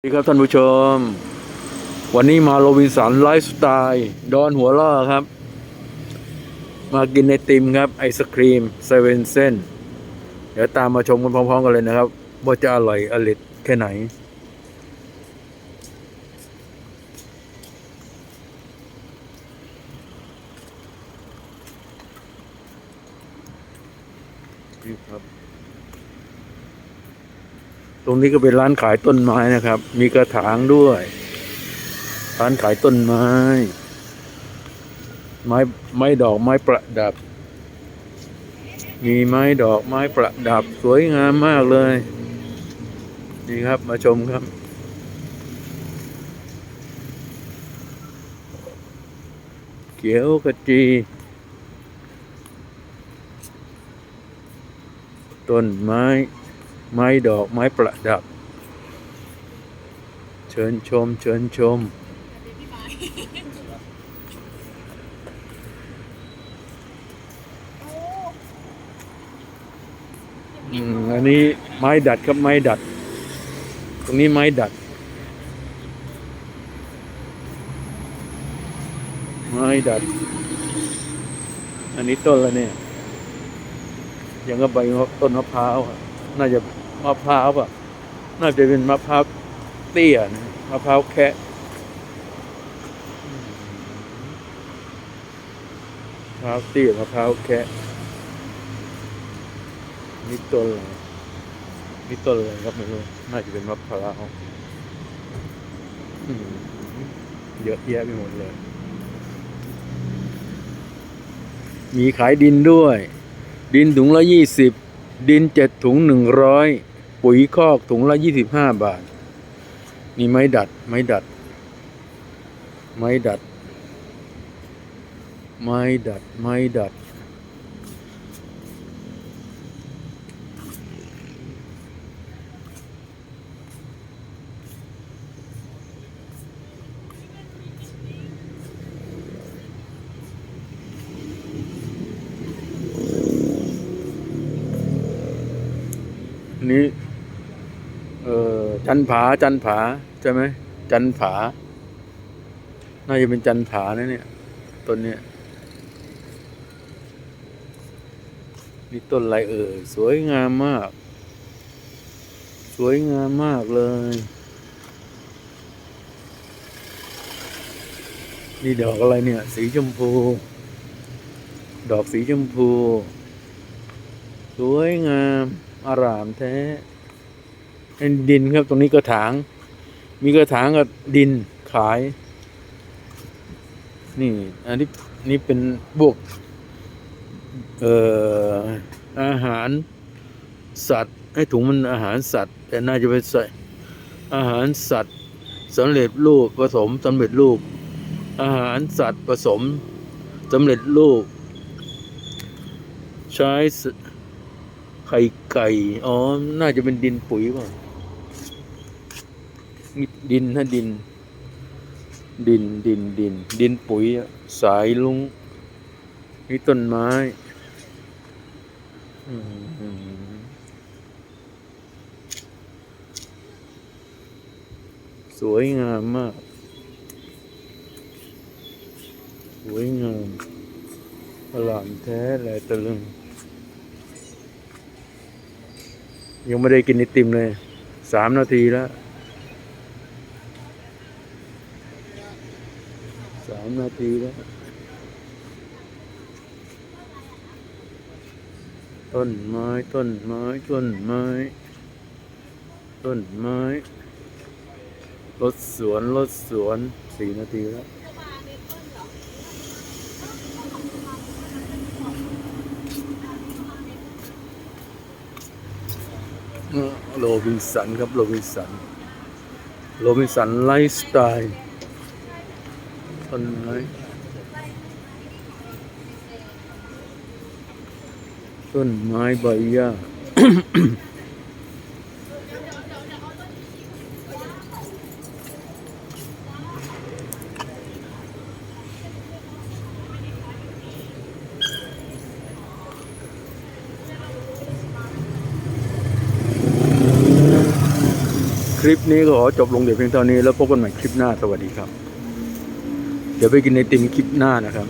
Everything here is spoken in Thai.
สวัสดีครับท่านผู้ชม วันนี้มาโรบินสันไลฟ์สไตล์ดอนหัวล่อครับ มากินไอติมครับ ไอศครีมเซเว่นเส้น เดี๋ยวตามมาชมกันพร้อมๆกันเลยนะครับ ว่าจะอร่อยอร่อยแค่ไหน นี่ครับ รงนี้ก็เป็นร้านขายต้นไม้นะครับ มีกระถางด้วย ร้านขายต้นไม้ ไม้ไม้ดอกไม้ประดับ มีไม้ดอกไม้ประดับ สวยงามมากเลย นี่ครับมาชมครับ เขียวกระจีต้นไม้ ไม้ดอกไม้ประดับ เชิญชม เชิญชมอืมอันนี้ไม้ดัดครับไม้ดัด ตรงนี้ไม้ดัด ไม้ดัด อันนี้ต้นอะเนี่ย ยังก็ใบต้นมะพร้าวอะ น่าจะมะพร้าวอะ น่าจะเป็นมะพร้าวเตี้ยนะมะพร้าวแคะมะพร้าวเตี้ยมะพร้าวแคะนี่ต้นอะไรนี่ต้นอะไรครับไม่รู้น่าจะเป็นมะพร้าวเยอะแยะไปหมดเลย มีขายดินด้วย ดินถุงละยี่สิบ ดินเจ็ดถุงหนึ่งร้อยปุ๋ยคอกถุงละยี่สิบห้าบาท นี่ไม้ดัด ไม้ดัด ไม้ดัด ไม้ดัด ไม้ดัด นี่เออจันผาจันผาใช่ไหมจันผา น่าจะเป็นจันผานะเนี่ยต้นเนี้ยนี่ต้นอะไรเอ่ยสวยงามมาก สวยงามมากเลย นี่ดอกอะไรเนี่ย สีชมพู ดอกสีชมพู สวยงาม อารามแท้ดินครับตรงนี้กระถาง มีกระถางกับดินขาย นี่ อันนี้นี่เป็นบวกเอ่ออาหารสัตว์ให้ถุงมันอาหารสัตว์ แต่น่าจะเป็นใส่อาหารสัตว์สำเร็จรูปผสมสำเร็จรูป อาหารสัตว์ผสมสำเร็จรูป ใช้ ไข่ไก่ อ๋อ น่าจะเป็นดินปุ๋ยป่ะนี่ดินนะดิน ดินดินดิน ดินปุ๋ยอะสายลุงนี่ต้นไม้อืมสวยงามมาก สวยงามอลามแท้แหละตะลึง ยังไม่ได้กินไอติมเลยสามนาทีแล้วสามนาทีแล้ว ต้นไม้ต้นไม้ต้นไม้ ต้นไม้รถสวนรถสวนสี่นาทีแล้ว โรบินสันครับโรบินสันโรบินสันไลฟ์สไตล์ต้นไม้ต้นไม้ใบหญ้า ลิปนี้ก็ขอจบลงเดี๋ยวเพียงเท่านี้แล้วพบกันใหม่คลิปหน้าสวัสดีครับ เดี๋ยวไปกินในติมคลิปหน้านะครับ